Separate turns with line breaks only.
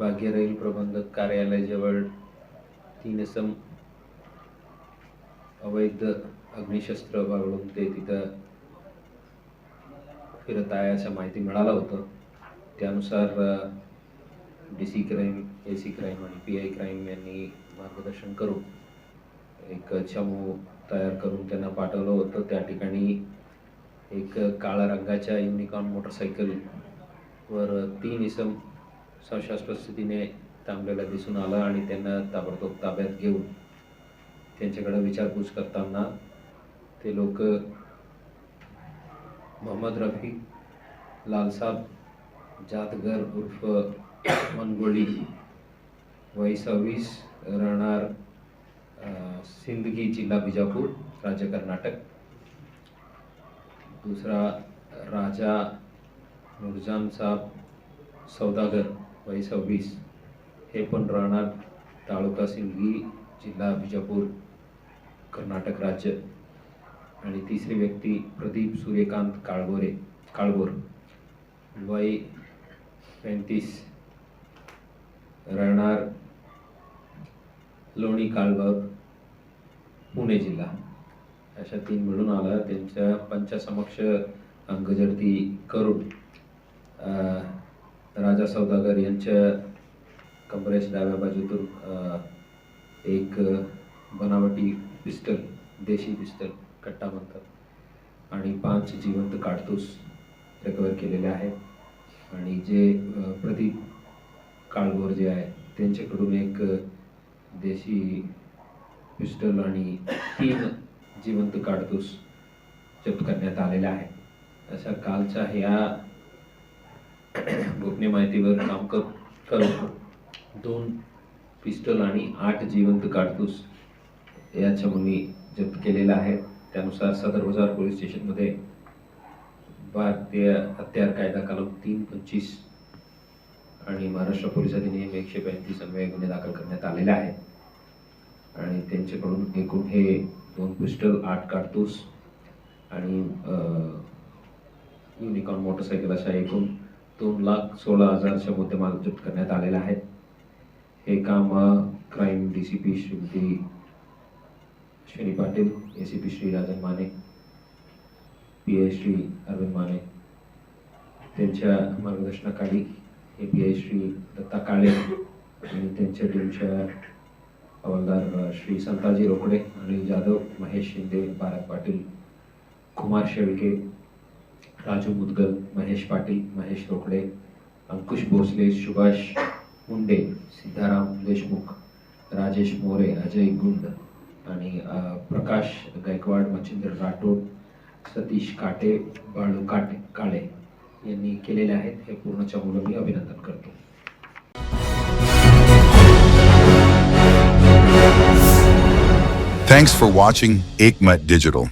प्रबंधक कार्यालयाजवळ तीन सम अवैध अग्निशस्त्र बाळगून ते तिथं फिरत आहे असं माहिती मिळालं होतं. त्यानुसार D C crime A C crime आणि पी आय क्राईम यांनी मार्गदर्शन करून एक चमू तयार करून त्यांना पाठवलं होतं. त्या ठिकाणी एक काळ्या रंगाच्या युनिकॉर्न मोटरसायकलवर तीन इसम संशयास्पद स्थितीने थांबलेला दिसून आला आणि त्यांना ताबडतोब ताब्यात घेऊन त्यांच्याकडे विचारपूस करताना ते लोक मोहम्मद रफी लालसाब जातगर उर्फ मनगोळी वय सव्वीस राहणार सिंदगी जिल्हा बिजापूर राज्य कर्नाटक. दुसरा राजा नुरजान साहब सौदागर. वय सव्वीस हे पण राहणार तालुका सिंदगी जिल्हा बिजापूर कर्नाटक राज्य. आणि तिसरी व्यक्ती प्रदीप सूर्यकांत काळबोरे काळबोर वय पैंतीस. राहणार लोणी काळबाग पुणे जिल्हा. अशा तीन मिळून आला. त्यांच्या पंचासमक्ष अंगजडती करून राजा सौदागर यांच्या कमरेच्या डाव्या बाजूतून एक बनावटी पिस्टल देशी पिस्टल कट्टा म्हणतात आणि पाच जिवंत काडतूस रिकवर केलेले आहेत. आणि जे प्रदीप काळगोर जे आहे त्यांच्याकडून एक देशी पिस्टल आणि तीन जिवंत काडतूस जप्त करण्यात आलेला आहे. अशा कालच्या ह्या गोपनीय माहितीवर काम कर करून दोन पिस्टल आणि आठ जिवंत काडतूस या चमूनी जप्त केलेला आहे. त्यानुसार सदर बाजार पोलीस स्टेशनमध्ये भारतीय हत्यार कायदा कलम तीन पंचवीस आणि महाराष्ट्र पोलीस अधिनियम एकशे पंचवीस अन्वये गुन्हे दाखल करण्यात आलेले आहेत आणि त्यांच्याकडून एकूण हे दोन पिस्टल आठ काडतूस आणि युनिकॉर्न मोटरसायकल अशा एकूण दोन लाख सोळा हजारच्या मुद्देमाल जप्त करण्यात आलेले आहेत. हे काम crime D C P Shrimati Shri Patil A C P Shri Rajan Mane P I Shri Arvind Mane त्यांच्या मार्गदर्शनाखाली हे पी आय श्री दत्ता काळे आणि त्यांच्या टीमच्या हवालदार श्री संताजी रोकडे आणि जाधव महेश शिंदे भारत पाटील कुमार शेळके राजू मुदगल महेश पाटील महेश रोकडे अंकुश भोसले सुभाष मुंडे सिद्धाराम देशमुख राजेश मोरे अजय गुंड आणि प्रकाश गायकवाड मच्छिंद्र राठोड सतीश काटे बाळू काटे काळे यांनी केलेले आहेत हे पूर्णच्या मुलं मी अभिनंदन करतो
Thanks for watching Aikmat Digital.